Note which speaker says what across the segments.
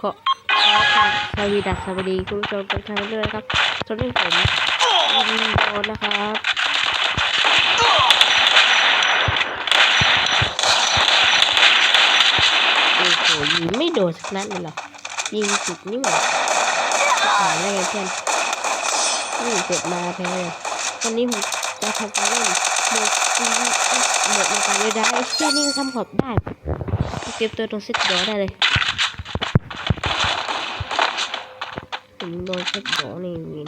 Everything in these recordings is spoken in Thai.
Speaker 1: ขอสวีดัสสวัสดีคุณผู้ชมทุกท่านด้วยนะครับตอนนี้ผมยินโดนนะครับโอ้โหยิงไม่โดนสักนัดเลยหรอยิงสุดนี่หว่าหายได้ไงเพื่อนนี่เกิดมาแพ้เลยวันนี้ผมจะทำการเล่นหมดหมดมาการเลยได้เชี่ยนี่ก็ทำขอบได้เก็บตัวตรงเซ็ตย้อได้เลย ผมโดนเซ็ตย้อนี่วิน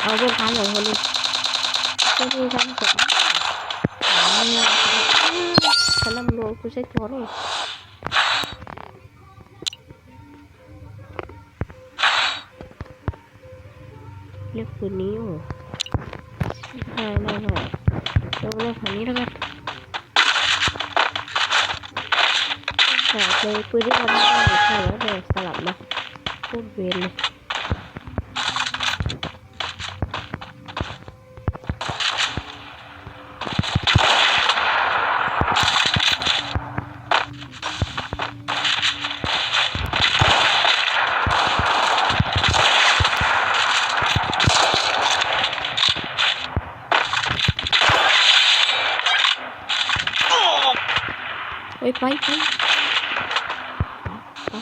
Speaker 1: เอาเป็นพันข เซ็ตย้อกปืนนี้โอ้ได้ได้ได้เรียกเรียกคันนี้แล้วกันแต่เลยปืนที่เราไม่ได้ใช่แล้วเลยสลับนะพูดเวรเลย ไปไปไป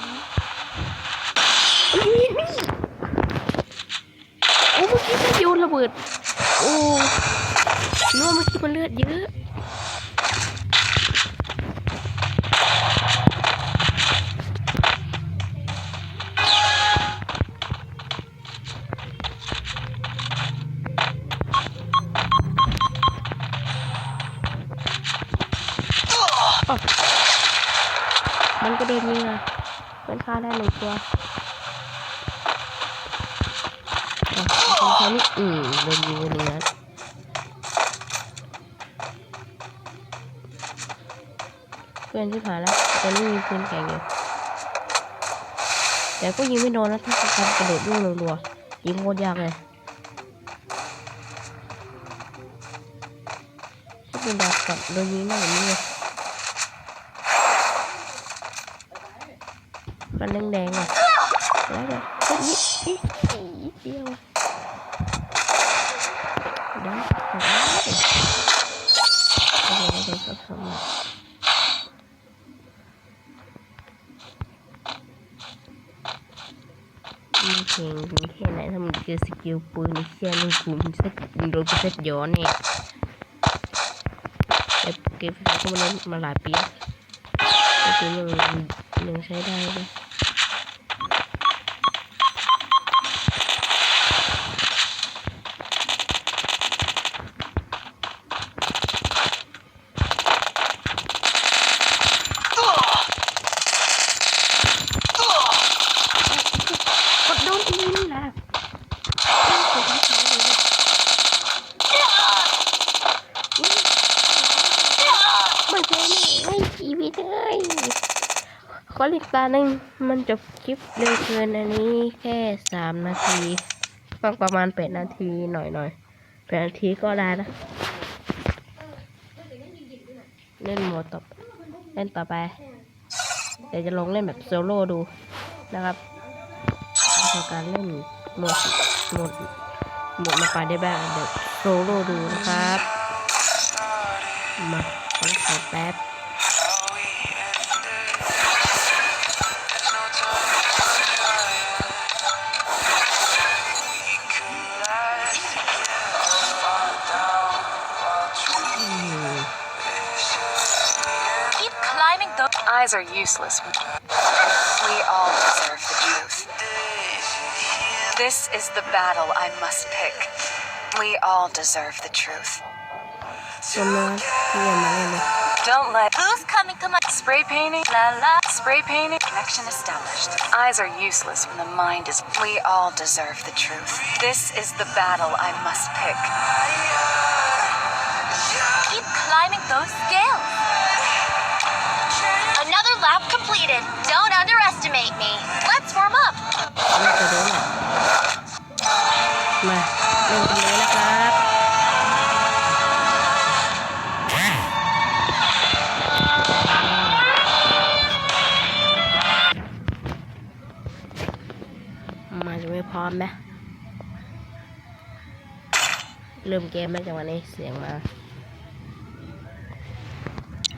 Speaker 1: โอ้ยนี่โอ้เมื่อกี้มันโยนระเบิด โอ้นึกว่าเมื่อกี้มันเลือดเยอะ มันก็โดนยิงอะเป็นฆ่าได้หนึ่งตัวอะคนแค่นี้อืมโดนยิงไปหนึ่งนัดเพื่อนที่ผ่านแล้วแต่นี่มีปืนแข่งอยู่แต่ก็ยิงไม่โดนนะถ้าการกระโดดวิ่งรัวๆยิงโคตรยากเลยถ้าเป็นดาบกับโดนยิงได้แบบนี้เลย มันแดงๆอะแล้วแบบเฮ้ยนี่นี่เดียวได้ได้โอเคโอเคก็ทำมีเพลงมีแค่ไหนถ้ามันเจอสกิลปืนเชี่ยนึงกูมันเซ็ตโดนกูเซ็ตย้อนเนี่ยแต่เกมไฟฟ้าก็มาเล่นมาหลายปีแล้วแต่คือยังยังใช้ได้เลย กดโดนทีนี่แหละมันเจอนี่ไม่ชีวิต เลยขอลิกตาหนึ่งมันจบคลิปเร็วเกินอันนี้แค่สามนาทีต้องประมาณแปดนาทีหน่อยหน่อยแปดนาทีก็ได้นะเล่นโหมดต่อเล่นต่อไป เดี๋ยวจะลองเล่นแบบโซโล่ดูนะครับในการเล่นโหมดโหมดโหมดมาปาได้แบบแบบโซโล่ดูนะครับ มาขอขอแป๊บ
Speaker 2: lies are useless. We all deserve the truth. This is the battle I must pick. We all deserve the truth. Don't let who's coming Come on. spray painting. La la spray painting. Connection established. Eyes are useless when the mind is. We all deserve the truth. This is the battle I must pick.
Speaker 1: พร้อมไหมเริ่มเกมแล้วจังหวะนี้เสียงมา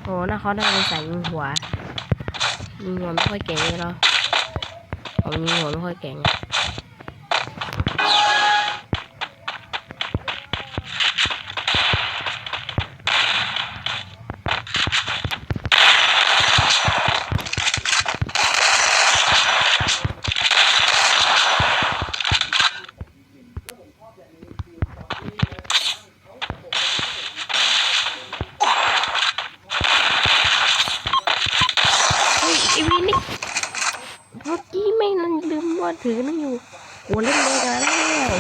Speaker 1: โอ้หน้าเขาได้เป็นสายยิงหัวยิงหัวไม่ค่อยเก่งเลยเนาะผมยิงหัวไม่ค่อยเก่งอะเฮ้ยไอวินนี่เมื่อกี้ไม่นั่นลืมว่าถือนั่นอยู่โอ้เล่นแดงแล้ว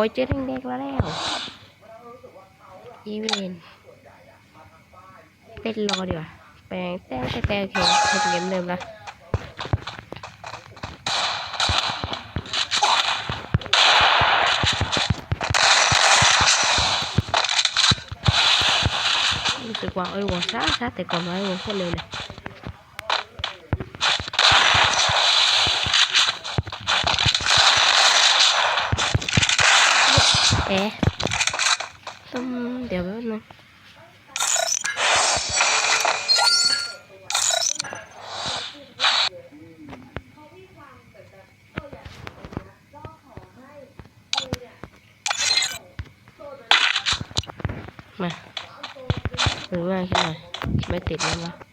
Speaker 1: คอยเจอเล่นแดงแล้วอีเวนเล่นรอดีกว่าแปลงแต่แต่แต่โอเคเล่นเกมเดิมละรู้สึกว่าเอ้ยวัวช้าช้าแต่ก่อนไว้วัวโคตรเร็วเลย เอ๊ะต้องเดี๋ยวแป๊บนึงมาหรือง่ายขึ้นหน่อยไม่ติดแล้วนะ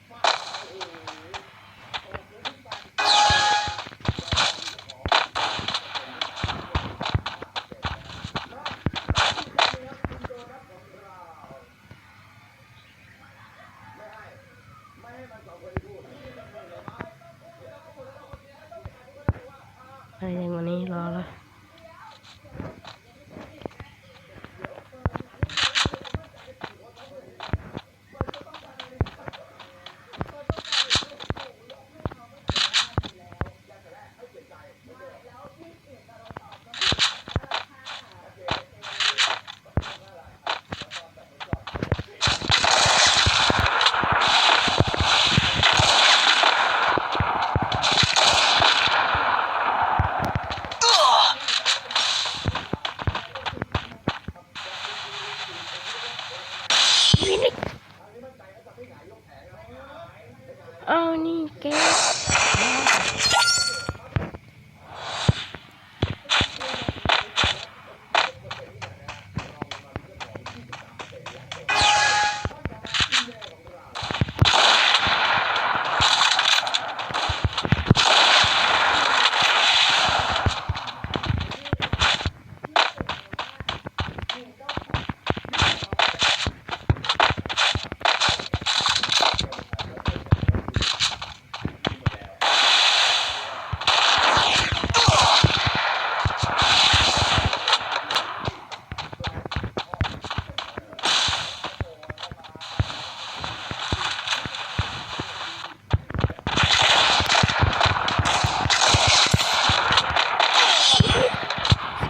Speaker 1: เอานี่แก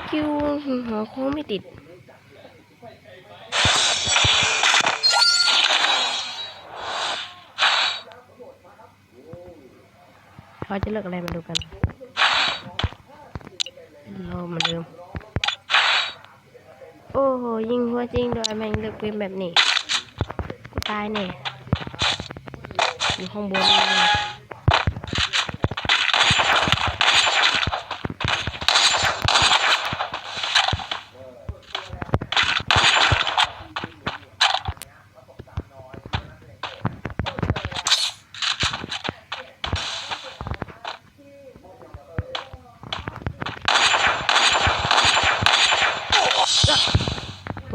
Speaker 1: คิวหัวโค้งไม่ติด เขาจะเลือกอะไรมาดูกันเรามาเดิมโอ้โห ยิงหัวจริงด้วยแม่งเลือกเป็นแบบนี้ กูตายเนี่ยอยู่ข้างบนนี่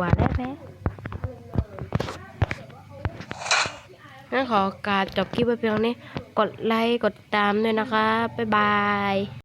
Speaker 1: หวานแล้วแพ้งั้นขอการจบคลิปไว้เพียงนี้ กดไลค์ กดตามด้วยนะคะ บ๊ายบาย